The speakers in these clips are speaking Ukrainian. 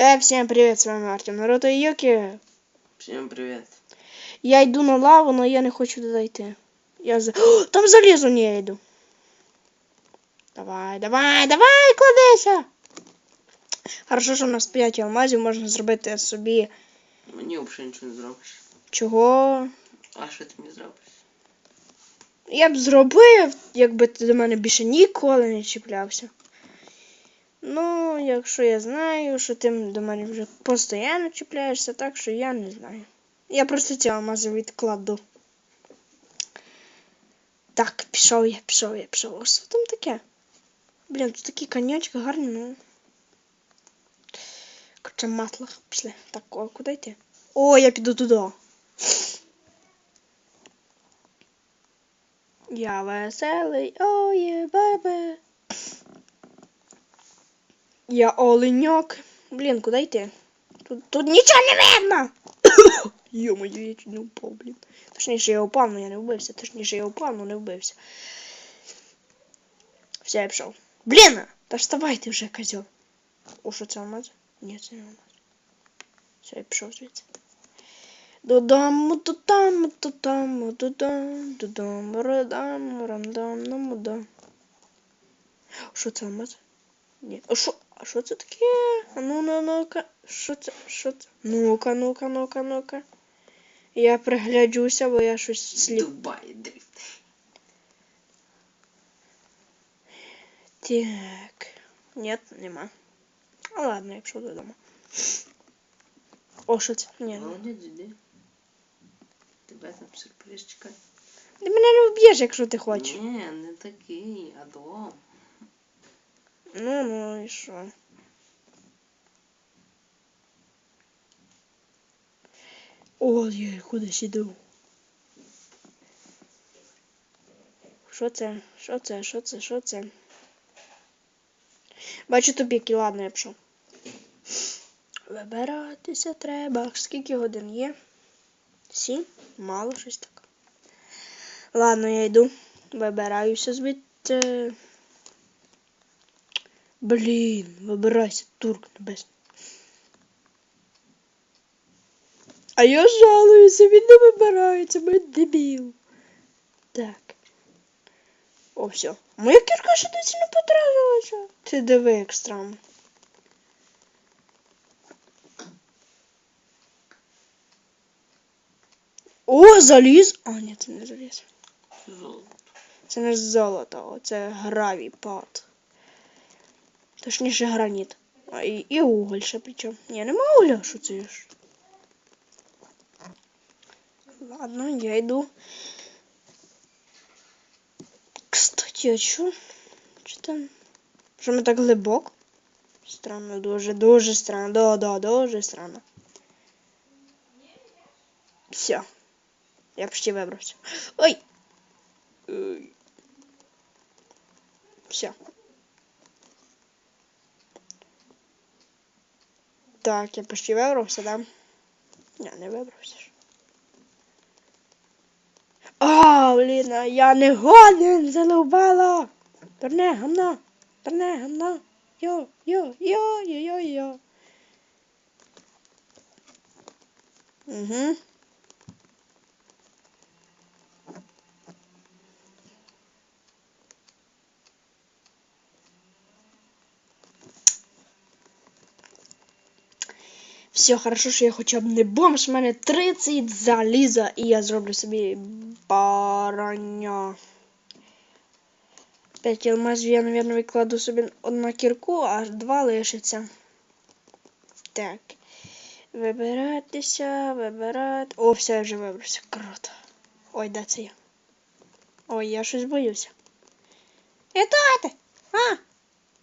Э, всем привет, с вами Артем Наруто и Йоки. Всем привет. Я йду на лаву, но я не хочу туди йти. Я за... О, там залізу не я йду. Давай, давай, давай, кладися. Хорошо, що у нас 5 алмазів, можна зробити собі Мені взагалі нічого не зробиш. чого. А що ти мені зробиш? Я б зробив, якби ти до мене більше ніколи не чіплявся. Ну, якщо я знаю, що ти до мене вже постійно чіпляєшся, так що я не знаю. Я просто ці алмази відкладу. Так, пішов я, пішов я, пішов. Що там таке? Блін, тут такі конячки гарні, ну. Короче, матлах пішли. Так, о, куди йти? О, я піду туди. Я веселий, ой, бебе. Я оленьок. Блін, куди йти? Тут, тут нічого не видно. Йо-моє, я чуть не упав, блін. Точніше, я упав, але я не вбився. Точніше, я упав, але не вбився. Все, я пішов. Блін! Та вставай ти вже, козьол. О, що це алмаз? Ні, це не алмаз. Все, я пішов звідси. Додому, додому, додому, додому, додому, радам, рандам, нам дам. Що це алмаз? Ні. А що? А що це таке? А ну ну ну-ка. Що це? Що це? Ну-ка, ну-ка, ну-ка, ну-ка. Я пригляджуся, бо я щось сліп. Дубай дрифт. Так. Нет, нема. А ладно, я пішов додому. О, що це? Ні. ну. Молодець, іди. Тебе там сюрприз чекає. Ти мене не вб'єш, якщо ти хочеш. Ні, не такий, а дом. Ну, ну і що? Ой, я кудись іду. Що це? Що це? Що це? Що це? Бачу тобі, ладно, я пішов. Вибиратися треба. Скільки годин є? Сім? Мало щось таке. Ладно, я йду. Вибираюся звідти. Блін, вибирайся, турк небесний. А я жалуюся, він не вибирається, ми дебіл. Так. О, все. Моя кірка ще досі не потратилася. Ти диви. О, заліз! А, ні, це не заліз. Це не золото, це гравій пад. Точніше граніт. А і, і уголь ще причому. Ні, нема угля, що це ж. Ладно, я йду. Кстати, а чо? Чи там? Що ми так глибоко? Странно, дуже, дуже странно. Да, да, дуже странно. Все. Я почти вибрався. Ой! Ой. Все. Так, я почти вибрався, да? Я не вибрався. А, блін, я не годен, залубала. Турне, гамна, турне, гамна. Йо, йо, йо, йо, йо, йо. Угу. Все, хорошо, що я хоча б не бомж, в мене 30 заліза, і я зроблю собі барання. 5 алмазів я, мабуть, викладу собі одна кірку, а два лишиться. Так. Вибиратися, вибирати. О, все, я вже вибрався. Круто. Ой, де це я? Ой, я щось боюся. Вітайте! А!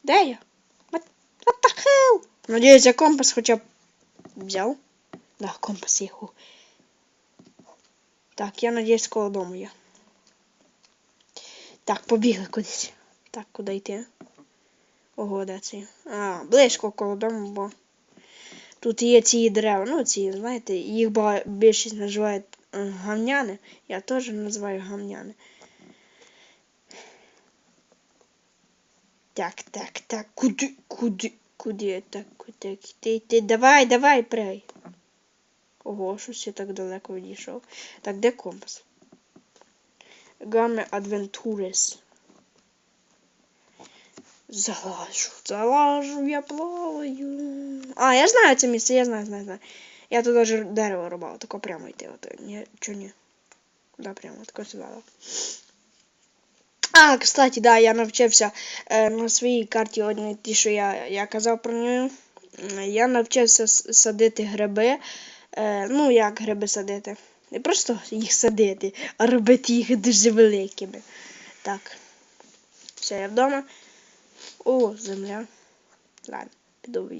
Де я? What, what the hell? Надіюсь, я компас хоча б взяв. Да, компас є. Так, я надіюсь, коло дому є. Так, побігли кудись. Так, куди йти? Ого, де це? А, близько коло дому, бо тут є ці дерева. Ну, ці, знаєте, їх більшість називають е, гамняни. Я теж називаю гамняни. Так, так, так, куди, куди? Куди так, куди ти, ти, давай, давай, прей. Ого, щось я так далеко відійшов. Так, де компас? Гаме Адвентурес. Залажу, залажу, я плаваю. А, я знаю це місце, я знаю, знаю, знаю. Я тут даже дерево рубав, тако прямо йти. От, ні, чо ні? Да, прямо тако сюди. А, кстати, да, я навчився е, на своїй карті одній ті, що я, я казав про нього. Я навчився садити гриби. Е, ну, як гриби садити? Не просто їх садити, а робити їх дуже великими. Так. Все, я вдома. О, земля. Ладно, піду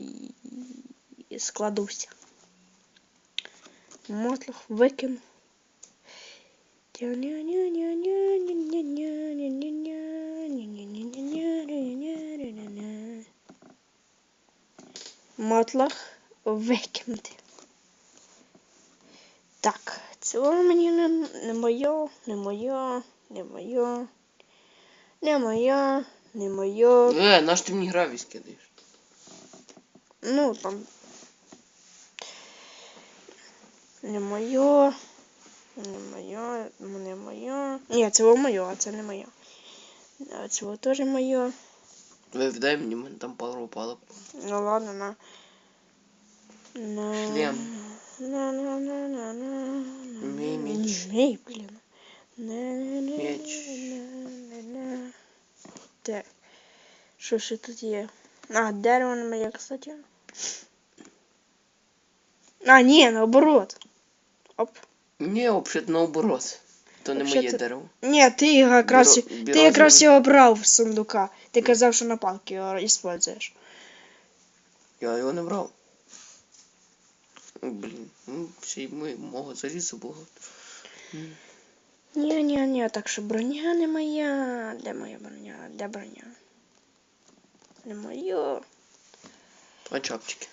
і, складуся. Мотлох викину. Мотлох викинути. Так, це мені не, не моє, не моє, не моє, не моє, не моє. Е, наш ти мені гравій скидаєш? Ну, там. Не моє. Не моє, не моє. Ні, це моє, а це не моє. А це теж моє. Ви віддай мені, в мене там пару упало. Ну ладно, на. На. Шлем. На, на, на, на, на. Мій меч. Мій, блін. На, на, на, Меч. на, на, на. Так. Що ще тут є? А, дерево не моє, кстати. А, ні, наоборот. Оп. Ні, взагалі наоборот. То не моє дерево. Ні, ти якраз, Біро- ти якраз його брав з сундука. Ти казав, що на палки його используєш. Я його не брав. О, Блін, ну ще й ми мого залізу було. Ні, ні, ні, так що броня не моя. Де моя броня? Де броня? Не моя. А чапчики.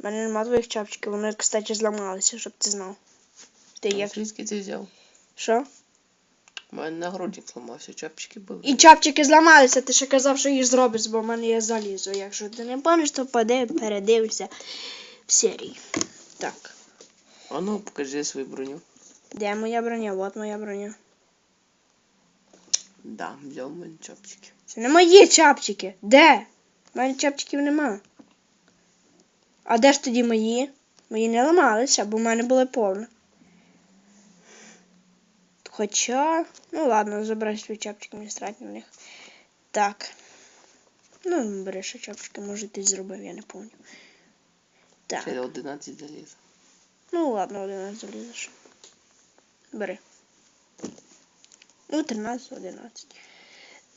У мене нема твоїх чапчиків, вони, кстати, зламалися, щоб ти знав. Ти як? Звідки ти взяв? Що? У мене нагрудник зламався, чапчики були. І чапчики зламалися, ти ще казав, що їх зробиш, бо в мене є залізо. Якщо ти не пам'ятаєш, то поди, передивишся в серії. Так. А ну, покажи свою броню. Де моя броня? От моя броня. Да, взяв у мене чапчики. Це не мої чапчики. Де? У мене чапчиків нема. А де ж тоді мої? Мої не ламалися, бо в мене були повні. Хоча. Ну ладно, забирай свої чапчики, мені срать на них. Так. Ну, бери ще чапчики, може ти зробив, я не пам'ятаю. Так. Ще 11 заліз. Ну ладно, 11 залізеш. Бери. Ну, 13, 11.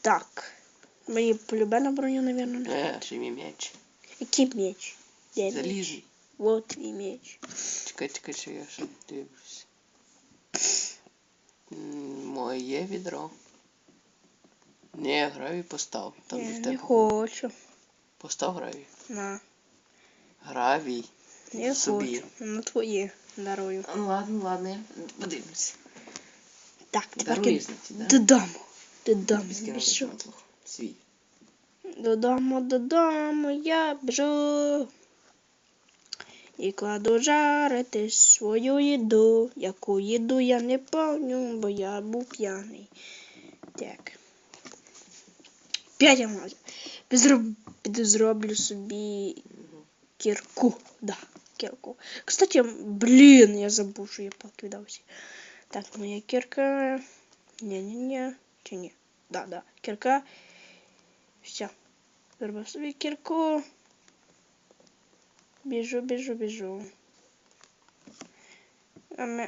Так. Мені полюбена броню, напевно, не Е, хоче. ще мій м'яч. Який меч? Де меч? Залізний. Вот твій меч. Чекай, чекай, що я ще дивлюсь. Моє відро. Не, гравій постав. Там Я не хочу. Постав гравій. На. Гравій. Не Собі. хочу. Ну твої дарую. Ну ладно, ладно, я подивимось. Так, тепер Дарує, ки... да? додому. Додому. Свій. Додому, додому я біжу. І кладу жарити свою їду. Яку їду я не помню, бо я був п'яний. Так. П'ять алмазів. Підзроб... Піду зроблю собі кірку. Да, кірку. Кстати, блін, я забув, що я покидався. Так, моя кірка. Ні-ні-ні. Чи ні? Да, да. Кірка. Все. Зробив собі кірку. Біжу, біжу, біжу.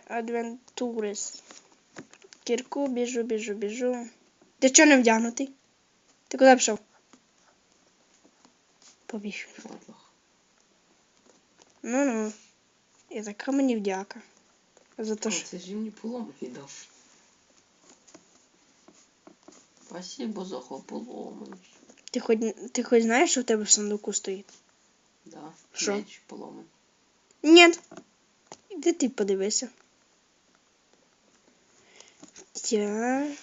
Адвентурис. Кірку, біжу, біжу, біжу. Ти чого не вдягнутий? Ти куди пішов? Побіг. Ну ну. І така мені вдяка. За те, що. Це ж мені полому віддав. Спасибо за полому. Ти хоч, ти хоч знаєш, що в тебе в сундуку стоїть? Да. Що? Меч поломан. Ні. Іди ти подивися. Так.